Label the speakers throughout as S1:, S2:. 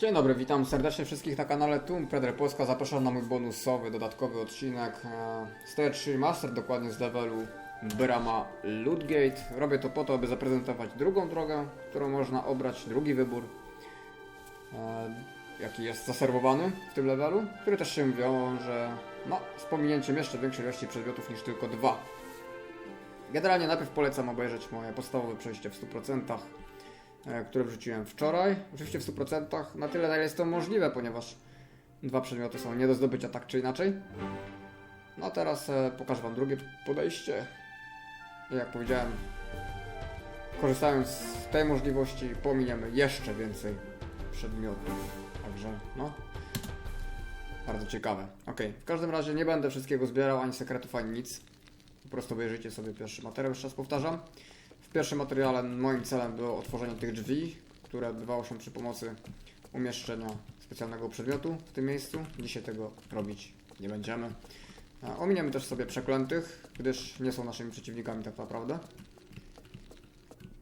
S1: Dzień dobry, witam serdecznie wszystkich na kanale Tomb Raider Polska. Zapraszam na mój bonusowy, dodatkowy odcinek e, Stair 3 Master, dokładnie z levelu Brama Lootgate. Robię to po to, aby zaprezentować drugą drogę, którą można obrać, drugi wybór, e, jaki jest zaserwowany w tym levelu, który też się wiąże no, z pominięciem jeszcze większej ilości przedmiotów niż tylko dwa. Generalnie najpierw polecam obejrzeć moje podstawowe przejście w 100%, e, które wrzuciłem wczoraj. Oczywiście w 100% na tyle, na ile jest to możliwe, ponieważ dwa przedmioty są nie do zdobycia tak czy inaczej. No a teraz e, pokażę Wam drugie podejście. Jak powiedziałem, korzystając z tej możliwości, pominiemy jeszcze więcej przedmiotów. Także, no, bardzo ciekawe. Ok, w każdym razie nie będę wszystkiego zbierał, ani sekretów, ani nic. Po prostu obejrzyjcie sobie pierwszy materiał, jeszcze raz powtarzam. Pierwszym materiale moim celem było otworzenie tych drzwi, które odbywało się przy pomocy umieszczenia specjalnego przedmiotu w tym miejscu. Dzisiaj tego robić nie będziemy. Ominiemy też sobie przeklętych, gdyż nie są naszymi przeciwnikami tak naprawdę.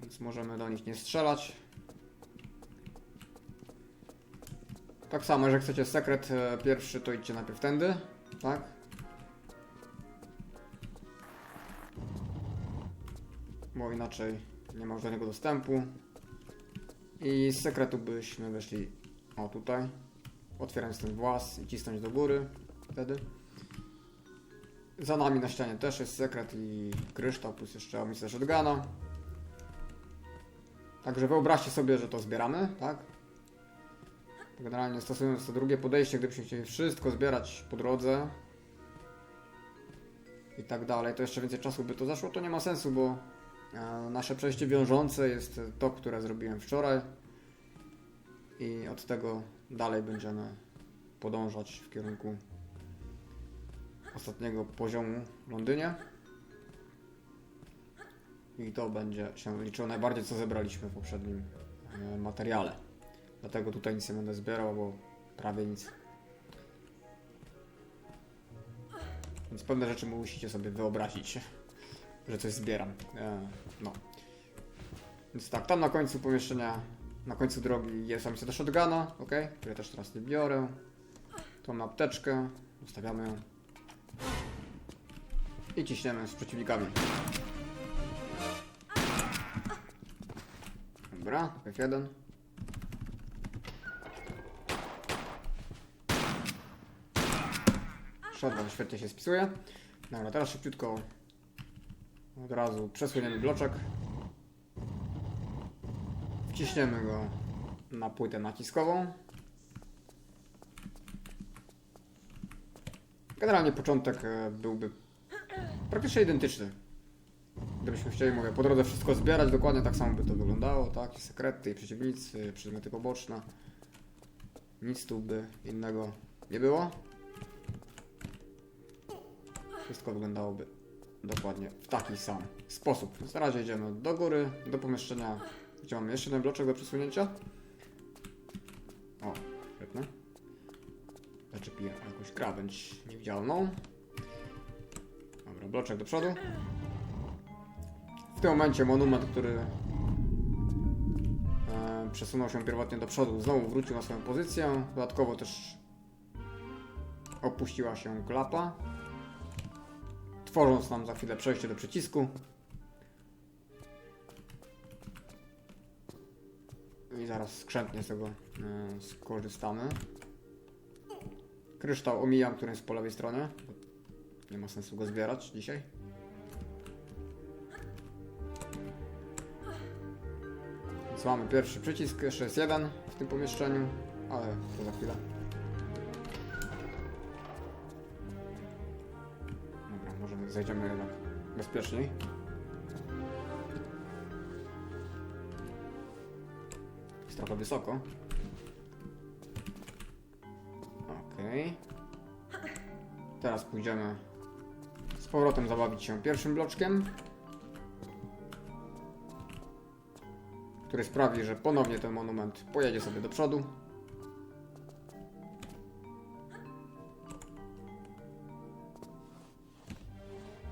S1: Więc możemy do nich nie strzelać. Tak samo, jeżeli chcecie sekret e, pierwszy, to idźcie najpierw tędy, tak? Bo inaczej nie ma już do niego dostępu. I z sekretu byśmy weszli o tutaj, otwierając ten włas i cisnąć do góry wtedy. Za nami na ścianie też jest sekret i kryształ, plus jeszcze amunicja shotguna. Także wyobraźcie sobie, że to zbieramy, tak? Generalnie stosując to drugie podejście, gdybyśmy chcieli wszystko zbierać po drodze i tak dalej, to jeszcze więcej czasu by to zaszło, to nie ma sensu, bo nasze przejście wiążące jest to, które zrobiłem wczoraj i od tego dalej będziemy podążać w kierunku ostatniego poziomu w Londynie. I to będzie się liczyło najbardziej, co zebraliśmy w poprzednim e, materiale. Dlatego tutaj nic nie będę zbierał, bo prawie nic. Więc pewne rzeczy musicie sobie wyobrazić, że coś zbieram. E, no. Więc tak, tam na końcu pomieszczenia, na końcu drogi jest amunicja do shotguna, ok? Które też teraz nie biorę. Tą apteczkę, zostawiamy ją. I ciśniemy z przeciwnikami. Dobra, F1. Shotgun świetnie się spisuje. Dobra, teraz szybciutko od razu przesuniemy bloczek. Wciśniemy go na płytę naciskową. Generalnie początek e, byłby praktycznie identyczny. Gdybyśmy chcieli, mówię, po drodze wszystko zbierać, dokładnie tak samo by to wyglądało, tak? I sekrety, i przeciwnicy, przedmioty poboczne. Nic tu by innego nie było. Wszystko wyglądałoby dokładnie w taki sam sposób. Więc na razie idziemy do góry, do pomieszczenia, gdzie mamy jeszcze jeden bloczek do przesunięcia. O, świetne. Zaczepiłem jakąś krawędź niewidzialną. Dobra, bloczek do przodu. W tym momencie monument, który e, przesunął się pierwotnie do przodu, znowu wrócił na swoją pozycję. Dodatkowo też opuściła się klapa, tworząc nam za chwilę przejście do przycisku. I zaraz skrzętnie z tego e, skorzystamy. Kryształ omijam, który jest po lewej stronie. Nie ma sensu go zbierać dzisiaj. Więc mamy pierwszy przycisk, jeszcze jest jeden w tym pomieszczeniu, ale to za chwilę. Zejdziemy jednak bezpieczniej. Jest trochę wysoko. Okej. Teraz pójdziemy z powrotem zabawić się pierwszym bloczkiem. Który sprawi, że ponownie ten monument pojedzie sobie do przodu.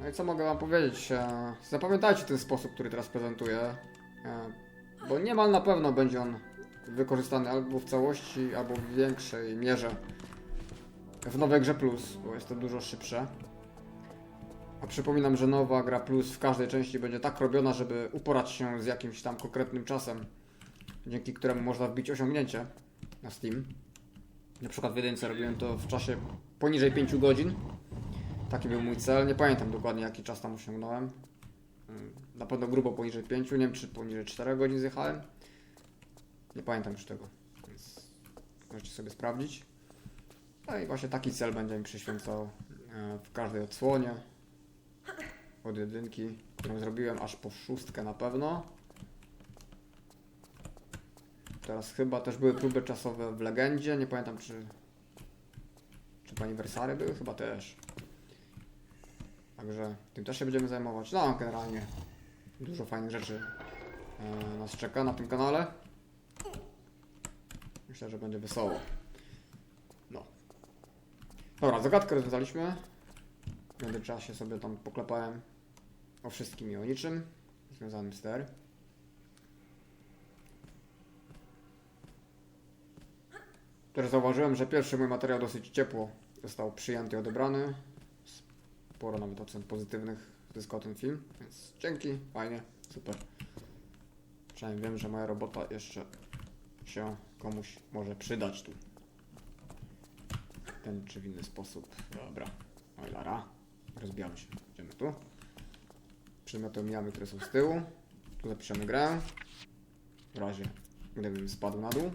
S1: No i co mogę wam powiedzieć? E, Zapamiętajcie ten sposób, który teraz prezentuję. e, Bo niemal na pewno będzie on wykorzystany albo w całości, albo w większej mierze w nowej grze Plus, bo jest to dużo szybsze. A przypominam, że nowa gra Plus w każdej części będzie tak robiona, żeby uporać się z jakimś tam konkretnym czasem, dzięki któremu można wbić osiągnięcie na Steam. Na przykład w jedynce robiłem to w czasie poniżej 5 godzin. Taki był mój cel. Nie pamiętam dokładnie jaki czas tam osiągnąłem. Mm, Na pewno grubo poniżej 5, nie wiem czy poniżej 4 godzin zjechałem. Nie pamiętam już tego, więc możecie sobie sprawdzić. No i właśnie taki cel będzie mi przyświęcał e, w każdej odsłonie. Od jedynki, którą zrobiłem aż po szóstkę na pewno. Teraz chyba też były próby czasowe w Legendzie, nie pamiętam czy... Czy w aniversary były? Chyba też. Także tym też się będziemy zajmować. No, generalnie dużo fajnych rzeczy e, nas czeka na tym kanale. Myślę, że będzie wesoło. No. Dobra, zagadkę rozwiązaliśmy. W międzyczasie sobie tam poklepałem o wszystkim i o niczym związanym z TR. Też zauważyłem, że pierwszy mój materiał dosyć ciepło został przyjęty i odebrany. Sporo nawet ocen pozytywnych zyskał ten film, więc dzięki, fajnie, super. Przynajmniej wiem, że moja robota jeszcze się komuś może przydać tu. Ten czy w inny sposób. Dobra, oj lara. Rozbijamy się. Idziemy tu. Przedmioty omijamy, które są z tyłu. Tu zapiszemy grę. W razie, gdybym spadł na dół.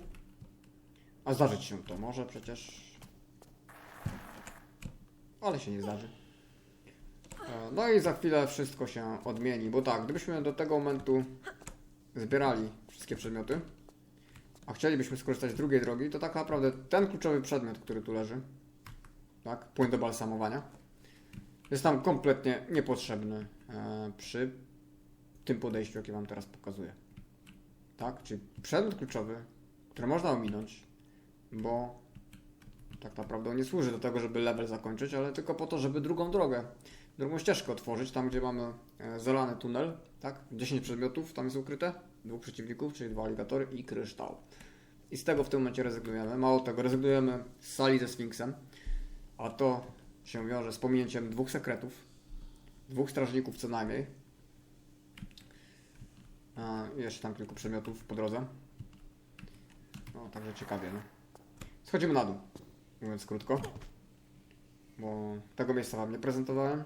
S1: A zdarzyć się to może przecież. Ale się nie zdarzy. E, No i za chwilę wszystko się odmieni, bo tak, gdybyśmy do tego momentu zbierali wszystkie przedmioty, a chcielibyśmy skorzystać z drugiej drogi, to tak naprawdę ten kluczowy przedmiot, który tu leży, tak, płyn do balsamowania, jest nam kompletnie niepotrzebny e, przy tym podejściu, jakie Wam teraz pokazuję. Tak, czyli przedmiot kluczowy, który można ominąć, bo tak naprawdę on nie służy do tego, żeby level zakończyć, ale tylko po to, żeby drugą drogę, drugą ścieżkę otworzyć, tam gdzie mamy e, zalany tunel, tak? 10 przedmiotów tam jest ukryte, dwóch przeciwników, czyli dwa aligatory i kryształ. I z tego w tym momencie rezygnujemy. Mało tego, rezygnujemy z sali ze Sfinksem, a to się wiąże z pominięciem dwóch sekretów, dwóch strażników co najmniej. A, jeszcze tam kilku przedmiotów po drodze. No, także ciekawie, no. Schodzimy na dół, mówiąc krótko. Bo tego miejsca Wam nie prezentowałem.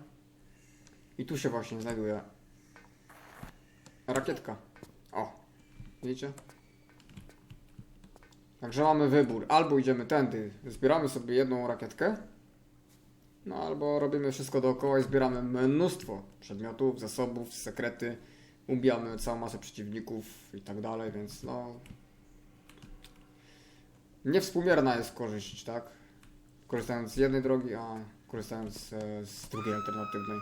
S1: I tu się właśnie znajduje rakietka. O, widzicie? Także mamy wybór. Albo idziemy tędy, zbieramy sobie jedną rakietkę, no albo robimy wszystko dookoła i zbieramy mnóstwo przedmiotów, zasobów, sekrety, ubijamy całą masę przeciwników i tak dalej, więc no... Niewspółmierna jest korzyść, tak? Korzystając z jednej drogi, a korzystając e, z drugiej alternatywnej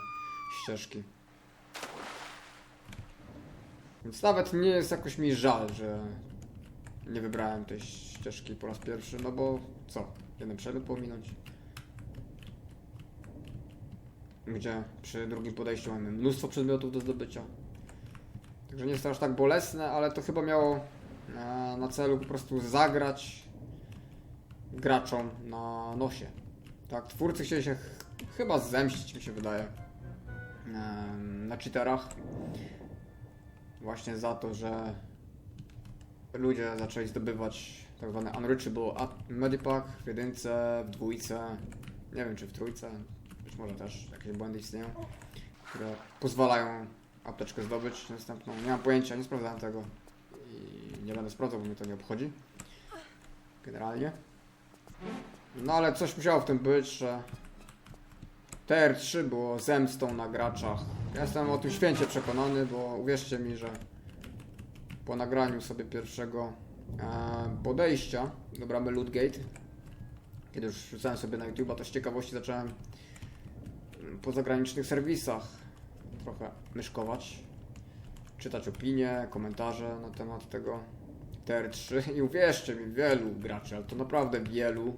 S1: ścieżki. Więc nawet nie jest jakoś mi żal, że nie wybrałem tej ścieżki po raz pierwszy, no bo co? Jeden przedmiot pominąć. Gdzie przy drugim podejściu mamy mnóstwo przedmiotów do zdobycia. Także nie jest to aż tak bolesne, ale to chyba miało e, na celu po prostu zagrać graczom na nosie. Tak, twórcy chcieli się ch chyba zemścić, mi się wydaje, na cheaterach. Właśnie za to, że ludzie zaczęli zdobywać tak zwany unreachable medipack w jedynce, w dwójce, nie wiem czy w trójce, być może też jakieś błędy istnieją, które pozwalają apteczkę zdobyć następną. Nie mam pojęcia, nie sprawdzałem tego i nie będę sprawdzał, bo mnie to nie obchodzi. Generalnie. No ale coś musiało w tym być, że TR3 było zemstą na graczach. Jestem o tym święcie przekonany, bo uwierzcie mi, że po nagraniu sobie pierwszego e, podejścia do bramy Lootgate, kiedy już wrzucałem sobie na YouTube, to z ciekawości zacząłem po zagranicznych serwisach trochę myszkować, czytać opinie, komentarze na temat tego TR3 i uwierzcie mi, wielu graczy, ale to naprawdę wielu,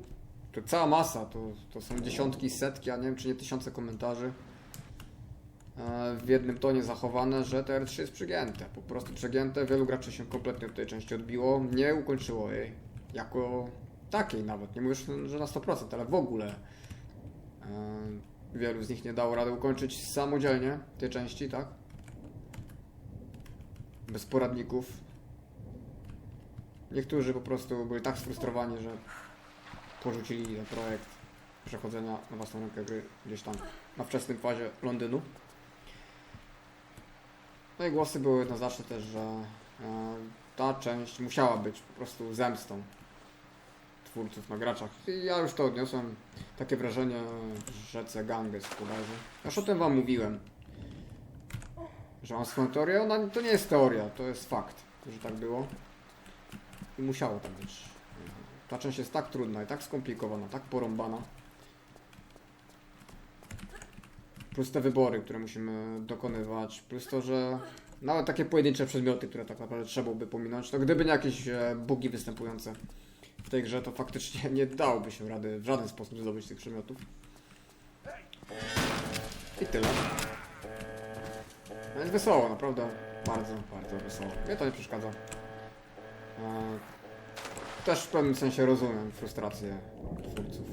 S1: to cała masa, to, to są dziesiątki, setki, a nie wiem czy nie tysiące komentarzy, e, w jednym tonie zachowane, że TR3 jest przegięte. Po prostu przegięte. Wielu graczy się kompletnie od tej części odbiło. Nie ukończyło jej jako takiej nawet. Nie mówię, że na 100%, ale w ogóle. E, Wielu z nich nie dało rady ukończyć samodzielnie tej części, tak? Bez poradników. Niektórzy po prostu byli tak sfrustrowani, że porzucili ten projekt przechodzenia na własną rękę gry gdzieś tam na wczesnym fazie Londynu. No i głosy były jednoznaczne też, że e, ta część musiała być po prostu zemstą twórców na graczach. I ja już to odniosłem. Takie wrażenie, że rzece Ganges bodajże. Już o tym wam mówiłem. Że mam swoją teorię. Ona to nie jest teoria, to jest fakt, że tak było. I musiało tak być. Ta część jest tak trudna i tak skomplikowana, tak porąbana. Plus te wybory, które musimy dokonywać, plus to, że nawet takie pojedyncze przedmioty, które tak naprawdę trzeba byłoby pominąć, to gdyby nie jakieś e, bugi występujące w tej grze, to faktycznie nie dałoby się rady w żaden sposób zdobyć tych przedmiotów. I tyle. No Jest wesoło, naprawdę bardzo, bardzo wesoło. Mnie to nie przeszkadza. Też w pewnym sensie rozumiem frustrację twórców.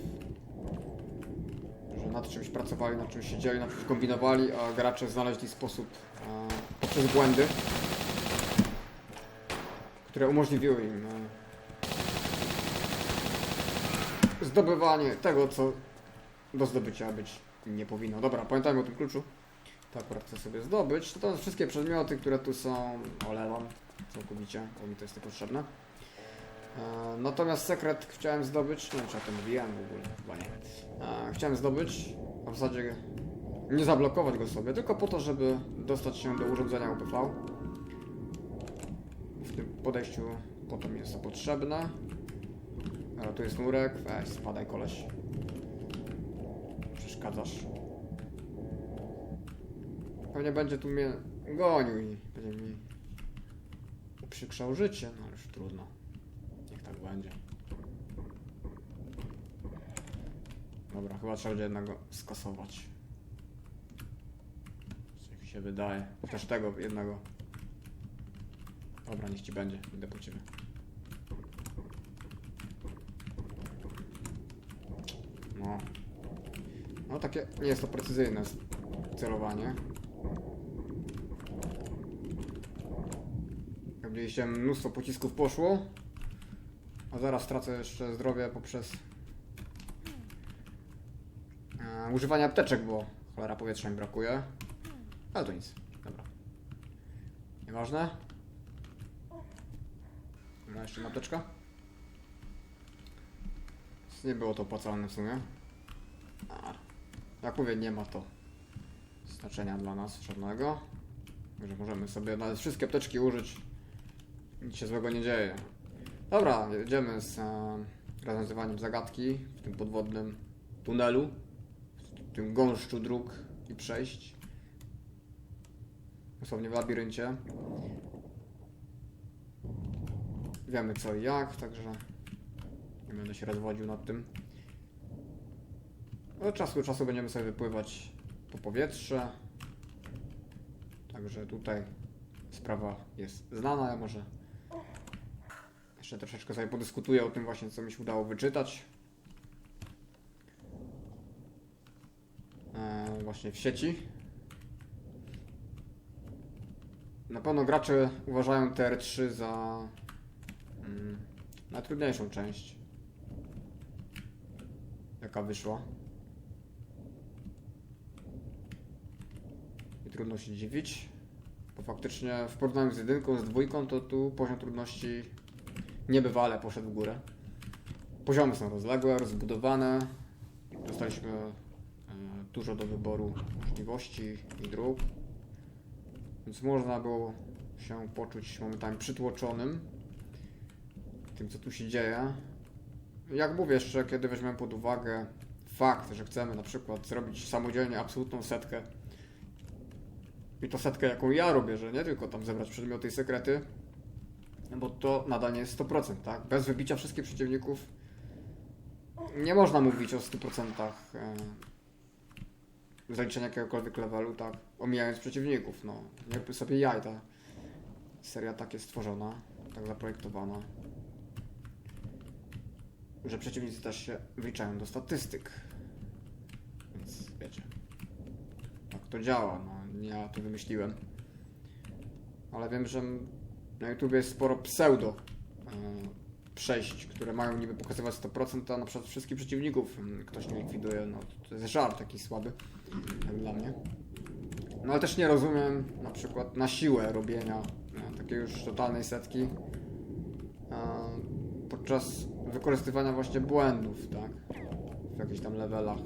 S1: Że nad czymś pracowali, nad czymś siedzieli, nad czymś kombinowali, a gracze znaleźli sposób e, poprzez błędy, które umożliwiły im e, zdobywanie tego, co do zdobycia być nie powinno. Dobra, pamiętajmy o tym kluczu. To akurat chcę sobie zdobyć. To wszystkie przedmioty, które tu są, olewam całkowicie, bo mi to jest niepotrzebne. E, Natomiast sekret chciałem zdobyć, nie wiem czy o tym mówiłem w ogóle, chyba nie. E, Chciałem zdobyć, a w zasadzie nie zablokować go sobie, tylko po to, żeby dostać się do urządzenia UPV. W tym podejściu po to mi jest to potrzebne. Ale tu jest nurek, weź spadaj koleś. Przeszkadzasz. Pewnie będzie tu mnie gonił i będzie mi uprzykrzał życie, no już trudno. Tak będzie. Dobra, chyba trzeba będzie jednego skasować. Jak się wydaje. Chociaż tego jednego. Dobra, niech ci będzie. Idę po ciebie. No. No takie, nie jest to precyzyjne celowanie. Widzieliście, mnóstwo pocisków poszło. A zaraz tracę jeszcze zdrowie poprzez e, używanie apteczek, bo cholera powietrza mi brakuje. Ale to nic. Dobra. Nieważne. Ma jeszcze jedna apteczka? Nie było to opłacalne w sumie. A, jak mówię, nie ma to znaczenia dla nas żadnego. Także możemy sobie nawet wszystkie apteczki użyć. Nic się złego nie dzieje. Dobra, jedziemy z e, rozwiązywaniem zagadki w tym podwodnym tunelu, w tym gąszczu dróg i przejść. Dosłownie w labiryncie. Wiemy co i jak, także nie będę się rozwodził nad tym. Od czasu do czasu będziemy sobie wypływać po powietrze. Także tutaj sprawa jest znana. Ja może jeszcze troszeczkę sobie podyskutuję o tym właśnie, co mi się udało wyczytać. E, właśnie w sieci. Na pewno gracze uważają TR3 za mm, najtrudniejszą część, jaka wyszła. I trudno się dziwić, bo faktycznie w porównaniu z jedynką, z dwójką, to tu poziom trudności niebywale poszedł w górę. Poziomy są rozległe, rozbudowane. Dostaliśmy e, dużo do wyboru możliwości i dróg. Więc można było się poczuć momentami przytłoczonym tym, co tu się dzieje. Jak mówię jeszcze, kiedy weźmiemy pod uwagę fakt, że chcemy na przykład zrobić samodzielnie absolutną setkę i to setkę, jaką ja robię, że nie tylko tam zebrać przedmioty i sekrety, bo to nadal nie jest 100%, tak? Bez wybicia wszystkich przeciwników nie można mówić o 100% e, zaliczenia jakiegokolwiek levelu, tak, omijając przeciwników, no. Nie sobie jaj, ta seria tak jest stworzona, tak zaprojektowana, że przeciwnicy też się wliczają do statystyk. Więc wiecie, tak to działa, no, ja to wymyśliłem. Ale wiem, że na YouTube jest sporo pseudo e, przejść, które mają niby pokazywać 100%, a na przykład wszystkich przeciwników mm, ktoś nie likwiduje. No to jest żart taki słaby, jak dla mnie. No ale też nie rozumiem na przykład na siłę robienia e, takiej już totalnej setki e, podczas wykorzystywania właśnie błędów, tak? W jakichś tam levelach.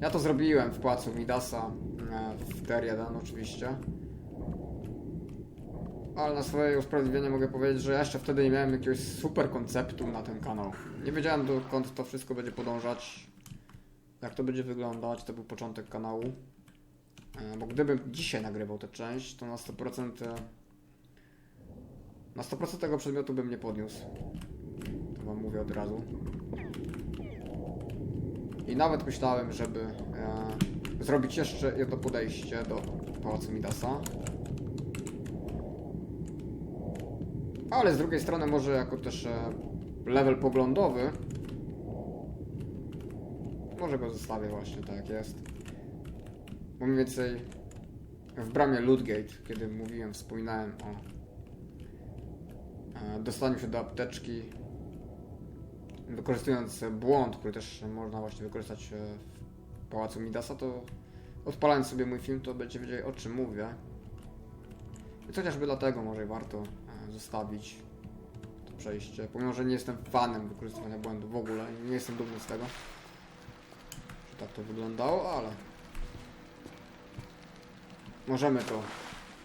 S1: Ja to zrobiłem w płacu Midasa w TR1 oczywiście. Ale na swoje usprawiedliwienie mogę powiedzieć, że ja jeszcze wtedy nie miałem jakiegoś super konceptu na ten kanał. Nie wiedziałem dokąd to wszystko będzie podążać, jak to będzie wyglądać, to był początek kanału. E, Bo gdybym dzisiaj nagrywał tę część, to na 100% e, na 100% tego przedmiotu bym nie podniósł. To wam mówię od razu. I nawet myślałem, żeby e, zrobić jeszcze jedno podejście do Pałacu Midasa. Ale z drugiej strony może jako też e, level poglądowy może go zostawię właśnie tak jest. Bo mniej więcej w bramie Ludgate, kiedy mówiłem, wspominałem o e, dostaniu się do apteczki wykorzystując błąd, który też można właśnie wykorzystać e, w Pałacu Midasa, to odpalając sobie mój film, to będziecie wiedzieli o czym mówię. I chociażby dlatego może warto zostawić to przejście. Pomimo, że nie jestem fanem wykorzystywania błędów w ogóle, nie jestem dumny z tego, że tak to wyglądało, ale możemy to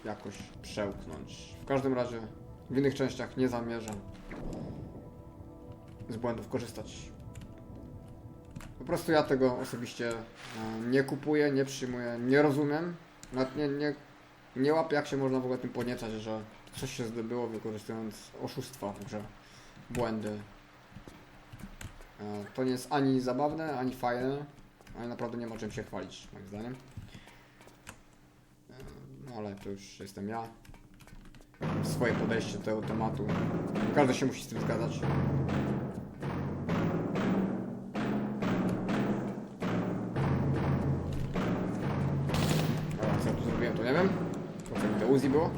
S1: jakoś przełknąć. W każdym razie w innych częściach nie zamierzam z błędów korzystać. Po prostu ja tego osobiście e, nie kupuję, nie przyjmuję, nie rozumiem. Nawet nie, nie, nie łapię, jak się można w ogóle tym podniecać, że coś się zdobyło wykorzystując oszustwa w grze, błędy. E, To nie jest ani zabawne, ani fajne, ani naprawdę nie ma czym się chwalić, moim zdaniem. E, No ale to już jestem ja. Swoje podejście do tego tematu. Każdy się musi z tym zgadzać. Co ja tu zrobiłem, to nie wiem. Po co mi to Uzi było.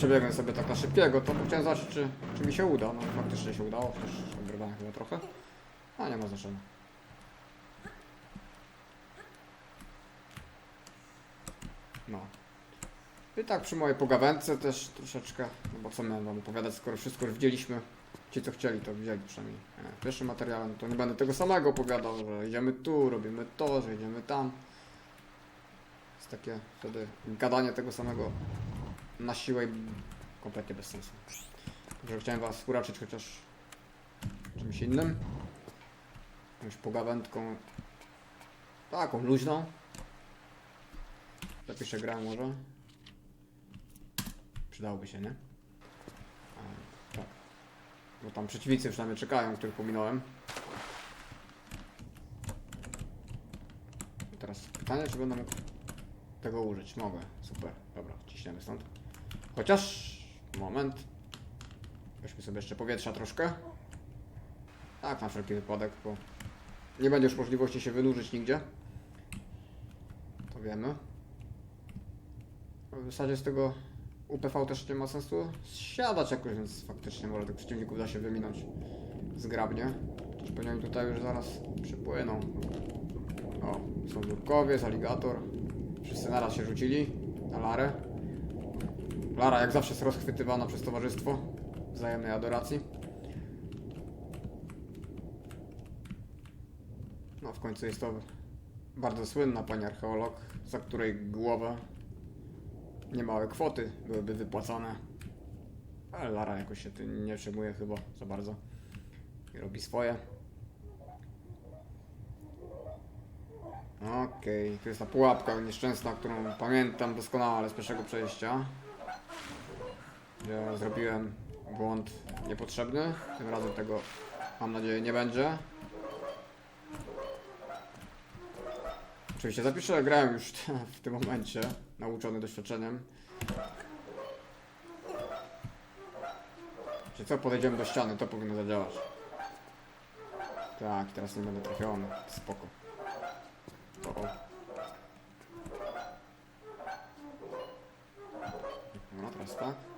S1: Przebiegłem sobie tak na szybkiego, to chciałem zobaczyć, czy, czy mi się uda. No faktycznie się udało, chociaż obrywałem chyba trochę. A nie ma znaczenia. No. I tak przy mojej pogawędce też troszeczkę, no bo co miałem wam opowiadać, skoro wszystko już widzieliśmy. Ci co chcieli to widzieli przynajmniej e, pierwszym materiale, no to nie będę tego samego opowiadał, że idziemy tu, robimy to, że idziemy tam. Jest takie wtedy gadanie tego samego na siłę i kompletnie bez sensu. Także chciałem was uraczyć chociaż czymś innym. Jakąś pogawędką taką luźną. Lepiej się gra może. Przydałoby się, nie? A, tak. Bo tam przeciwnicy już na mnie czekają, których pominąłem. Teraz pytanie, czy będę mógł tego użyć. Mogę. Super. Dobra, ciśniemy stąd. Chociaż... Moment. Weźmy sobie jeszcze powietrza troszkę. Tak, na wszelki wypadek, bo nie będzie już możliwości się wynurzyć nigdzie. To wiemy. W zasadzie z tego UPV też nie ma sensu siadać jakoś, więc faktycznie może tych przeciwników da się wyminąć zgrabnie. Też pewnie tutaj już zaraz przypłyną. O, są nurkowiec, aligator. Wszyscy naraz się rzucili na Larę. Lara jak zawsze jest rozchwytywana przez towarzystwo wzajemnej adoracji. No w końcu jest to bardzo słynna pani archeolog, za której głowę niemałe kwoty byłyby wypłacone. Ale Lara jakoś się tym nie przejmuje chyba za bardzo. I robi swoje. Okej, tu jest ta pułapka nieszczęsna, którą pamiętam doskonale z pierwszego przejścia. Gdzie zrobiłem błąd niepotrzebny. Tym razem tego mam nadzieję nie będzie. Oczywiście zapiszę, grałem już w tym momencie, nauczony doświadczeniem. Czy co, podejdziemy do ściany, to powinno zadziałać. Tak, teraz nie będę trafiony, spoko. O, o. Dobra, teraz tak.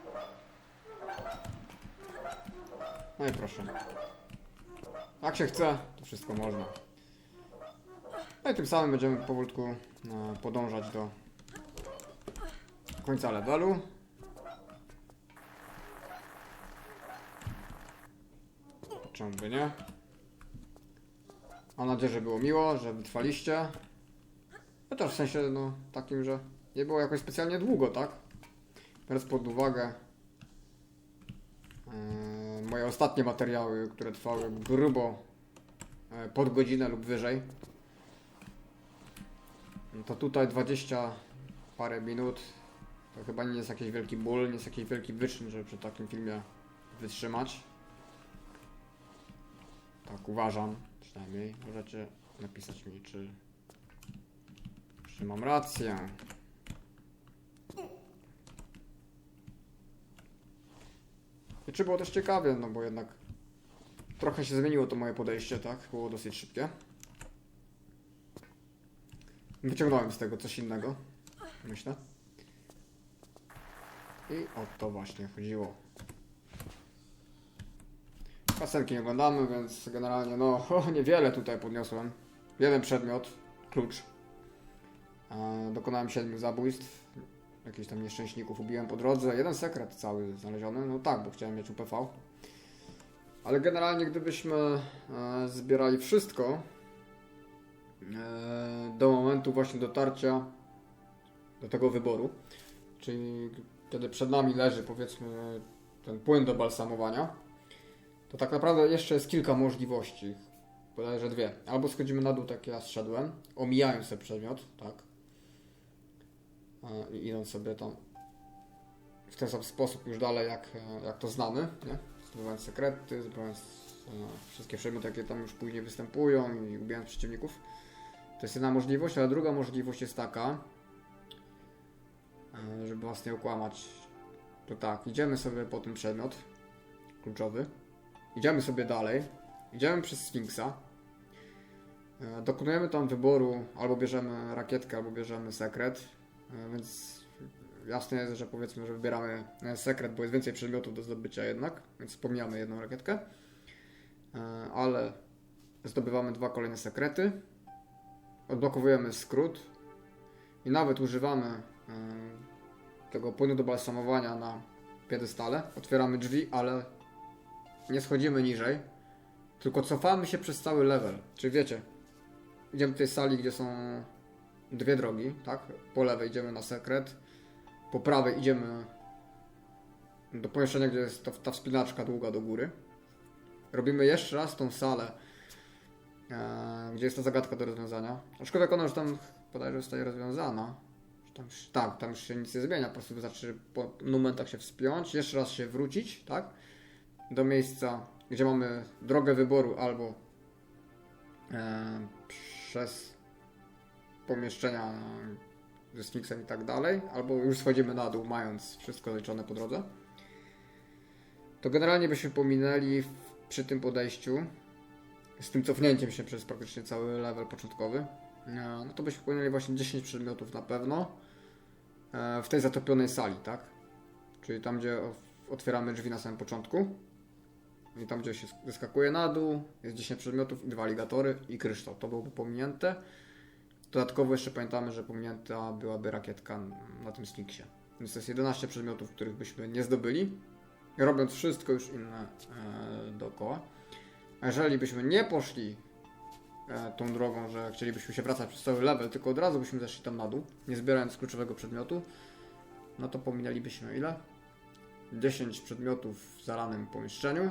S1: No i proszę. Jak się chce, to wszystko można. No i tym samym będziemy powolutku e, podążać do końca levelu. Czemu by nie? Mam nadzieję, że było miło, że wytrwaliście. Chociaż w sensie, no, takim, że nie było jakoś specjalnie długo, tak? Biorąc pod uwagę moje ostatnie materiały, które trwały grubo e, pod godzinę lub wyżej. To tutaj 20 parę minut to chyba nie jest jakiś wielki ból, nie jest jakiś wielki wyczyn, żeby przy takim filmie wytrzymać. Tak uważam, przynajmniej. Możecie napisać mi, czy, czy mam rację. Czy było też ciekawie, no bo jednak trochę się zmieniło to moje podejście, tak? Było dosyć szybkie. Wyciągnąłem z tego coś innego, myślę. I o to właśnie chodziło. Kasenki nie oglądamy, więc generalnie no niewiele tutaj podniosłem. Jeden przedmiot, klucz. Dokonałem siedmiu zabójstw. Jakichś tam nieszczęśników ubiłem po drodze. Jeden sekret cały znaleziony. No tak, bo chciałem mieć UPV. Ale generalnie gdybyśmy e, zbierali wszystko e, do momentu właśnie dotarcia do tego wyboru, czyli kiedy przed nami leży powiedzmy ten płyn do balsamowania, to tak naprawdę jeszcze jest kilka możliwości. Bodajże dwie. Albo schodzimy na dół, tak jak ja zszedłem, omijając ten przedmiot, tak. E, I idąc sobie tam w ten sam sposób już dalej, jak, e, jak to znamy, nie? Zdobywając sekrety, zdobywając e, wszystkie przedmioty, jakie tam już później występują i ubijając przeciwników. To jest jedna możliwość, ale druga możliwość jest taka, e, żeby was nie okłamać, to tak, idziemy sobie po ten przedmiot kluczowy, idziemy sobie dalej, idziemy przez Sfinksa, e, dokonujemy tam wyboru, albo bierzemy rakietkę, albo bierzemy sekret, e, więc jasne jest, że powiedzmy, że wybieramy e, sekret, bo jest więcej przedmiotów do zdobycia jednak, więc pomijamy jedną rakietkę, E, ale zdobywamy dwa kolejne sekrety, odblokowujemy skrót i nawet używamy e, tego płynu do balsamowania na piedestale, otwieramy drzwi, ale nie schodzimy niżej, tylko cofamy się przez cały level. Czyli wiecie, idziemy do tej sali, gdzie są dwie drogi, tak? Po lewej idziemy na sekret, po prawej idziemy do pomieszczenia, gdzie jest ta, ta wspinaczka długa do góry. Robimy jeszcze raz tą salę, e, gdzie jest ta zagadka do rozwiązania. Aczkolwiek ona już tam bodajże zostaje rozwiązana. Tam, tak, tam już się nic nie zmienia, po prostu wystarczy po momentach się wspiąć, jeszcze raz się wrócić, tak? Do miejsca, gdzie mamy drogę wyboru albo e, przez pomieszczenia ze Sphinxem i tak dalej, albo już schodzimy na dół, mając wszystko zaliczone po drodze. To generalnie byśmy pominęli w, przy tym podejściu, z tym cofnięciem się przez praktycznie cały level początkowy, e, no to byśmy pominęli właśnie 10 przedmiotów na pewno e, w tej zatopionej sali, tak? Czyli tam, gdzie otwieramy drzwi na samym początku. I tam, gdzie się wyskakuje na dół, jest 10 przedmiotów i dwa aligatory i kryształ. To byłoby pominięte. Dodatkowo jeszcze pamiętamy, że pominięta byłaby rakietka na tym Sfinksie. Więc to jest 11 przedmiotów, których byśmy nie zdobyli, robiąc wszystko już inne e, dookoła. A jeżeli byśmy nie poszli e, tą drogą, że chcielibyśmy się wracać przez cały level, tylko od razu byśmy zeszli tam na dół, nie zbierając kluczowego przedmiotu, no to pominęlibyśmy ile? 10 przedmiotów w zalanym pomieszczeniu.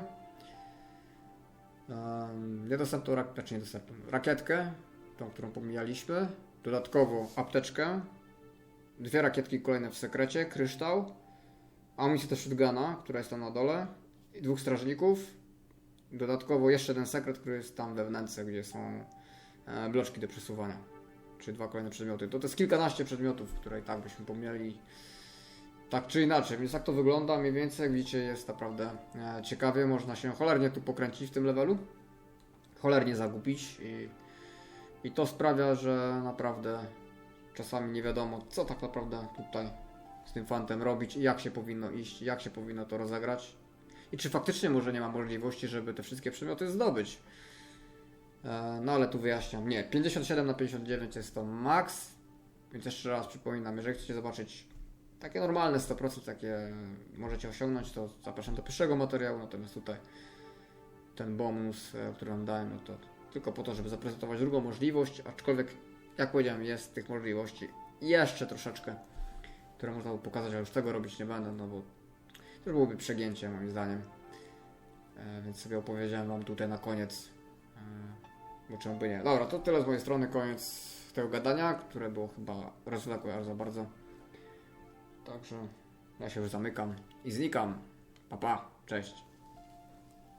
S1: Um, niedostępną, rak- znaczy niedostępną rakietkę, tą, którą pomijaliśmy. Dodatkowo apteczkę. Dwie rakietki kolejne w sekrecie, kryształ. Amunicję do shotguna, która jest tam na dole. I dwóch strażników. Dodatkowo jeszcze jeden sekret, który jest tam we wnęce, gdzie są e, bloczki do przesuwania. czy dwa kolejne przedmioty. To to jest kilkanaście przedmiotów, które i tak byśmy pomnieli tak czy inaczej. Więc jak to wygląda mniej więcej, jak widzicie, jest naprawdę e, ciekawie. Można się cholernie tu pokręcić w tym levelu. Cholernie zagubić i, i to sprawia, że naprawdę czasami nie wiadomo, co tak naprawdę tutaj z tym fantem robić i jak się powinno iść, jak się powinno to rozegrać. I czy faktycznie może nie ma możliwości, żeby te wszystkie przedmioty zdobyć. E, No ale tu wyjaśniam. Nie, 57 na 59 jest to max. Więc jeszcze raz przypominam, jeżeli chcecie zobaczyć takie normalne 100%, jakie możecie osiągnąć, to zapraszam do pierwszego materiału. Natomiast tutaj ten bonus, e, który wam dałem, no to tylko po to, żeby zaprezentować drugą możliwość. Aczkolwiek, jak powiedziałem, jest tych możliwości jeszcze troszeczkę, które można by pokazać, ale już tego robić nie będę, no bo to byłoby przegięcie moim zdaniem. E, więc sobie opowiedziałem wam tutaj na koniec. E, bo czemu by nie. Dobra, to tyle z mojej strony, koniec tego gadania, które było chyba rozległe za bardzo. Także ja się już zamykam i znikam. Pa pa, cześć.